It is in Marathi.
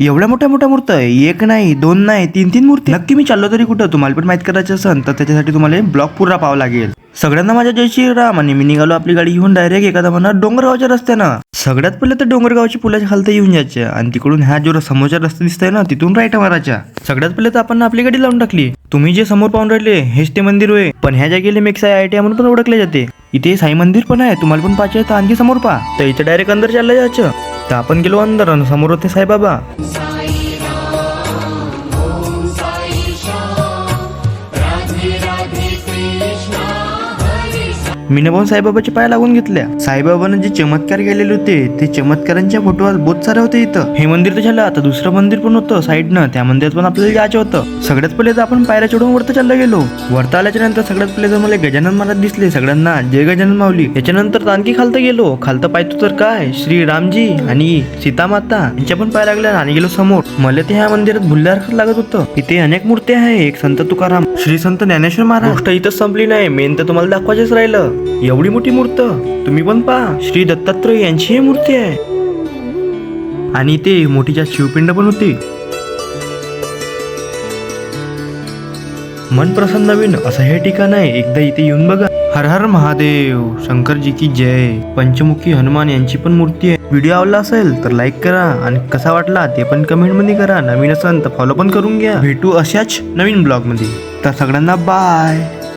एवढ्या मोठ्या मोठ्या मूर्त एक नाही दोन नाही तीन तीन मूर्ती नक्की मी चाललो तरी कुठं? तुम्हाला पण माहीत करायचं असेल तर त्याच्यासाठी तुम्हाला ब्लॉक पुरा पाहावं लागेल. सगळ्यांना माझ्या जय श्रीराम आणि मी निघालो आपली गाडी घेऊन डायरेक्ट एखादा म्हणा डोंगरगावच्या रस्त्यानं. सगळ्यात पहिले तर डोंगरगावच्या पुलाच्या खालता येऊन जायचं. आणि तिकडून ह्या जो समोरचा रस्ता दिसतोय ना तिथून राईट मारायच्या सगळ्यात पहिले तर आपण आपली गाडी लावून टाकली. तुम्ही जे समोर पाहून राहिले हेच ते मंदिर होय. पण ह्या जागेला मेक्स आय आय टी म्हणून पण ओळखले जाते. इथे साई मंदिर पण आहे. तुम्हाला पण पाहिजे तर आणखी समोर पहा. तर इथे डायरेक्ट अंदर चाललं जायचं. तर आपण गेलो अंदर आणि समोर होते साईबाबा. मीने पण साईबाबाचे पाय लागून घेतल्या. साईबाबानं जे चमत्कार केलेले होते ते चमत्कारांच्या फोटोवर बहुत सारे होते इथं. हे मंदिर तर झालं आता दुसरं मंदिर पण होतं साईडनं. त्या मंदिरात पण आपल्याला जायचं होतं. सगळ्यात पहिले तर आपण पायऱ्या चढून वरतं चाललं गेलो. वरता आल्याच्यानंतर सगळ्यात पहिले तर मला गजानन महाराज दिसले. सगळ्यांना जय गजानन माऊली. त्याच्यानंतर आणखी खालतं गेलो. खालतं पाहतो तर काय? श्री रामजी आणि सीतामाता यांच्या पण पाय लागल्या आणि गेलो समोर. मला ते ह्या मंदिरात भुलल्यासारखं लागत होतं. इथे अनेक मूर्ती आहे एक संत तुकाराम श्री संत ज्ञानेश्वर महाराज. गोष्ट इथंच संपली नाही. मेन तर तुम्हाला दाखवायचेच राहिलं. एवढी मोठी मूर्त तुम्ही पण पहा. श्री दत्तात्रय यांची ही मूर्ती आहे. आणि ते मोठीच्या शिवपिंड पण होती. मन प्रसन्न नवीन असं हे ठिकाण आहे. एकदा इथे येऊन बघा. हर हर महादेव शंकरजी की जय. पंचमुखी हनुमान यांची पण मूर्ती आहे. व्हिडिओ आवडला असेल तर लाईक करा आणि कसा वाटला ते पण कमेंटमध्ये करा. नवीन असेल तर फॉलो पण करून घ्या. भेटू अशाच नवीन ब्लॉगमध्ये तर सगळ्यांना बाय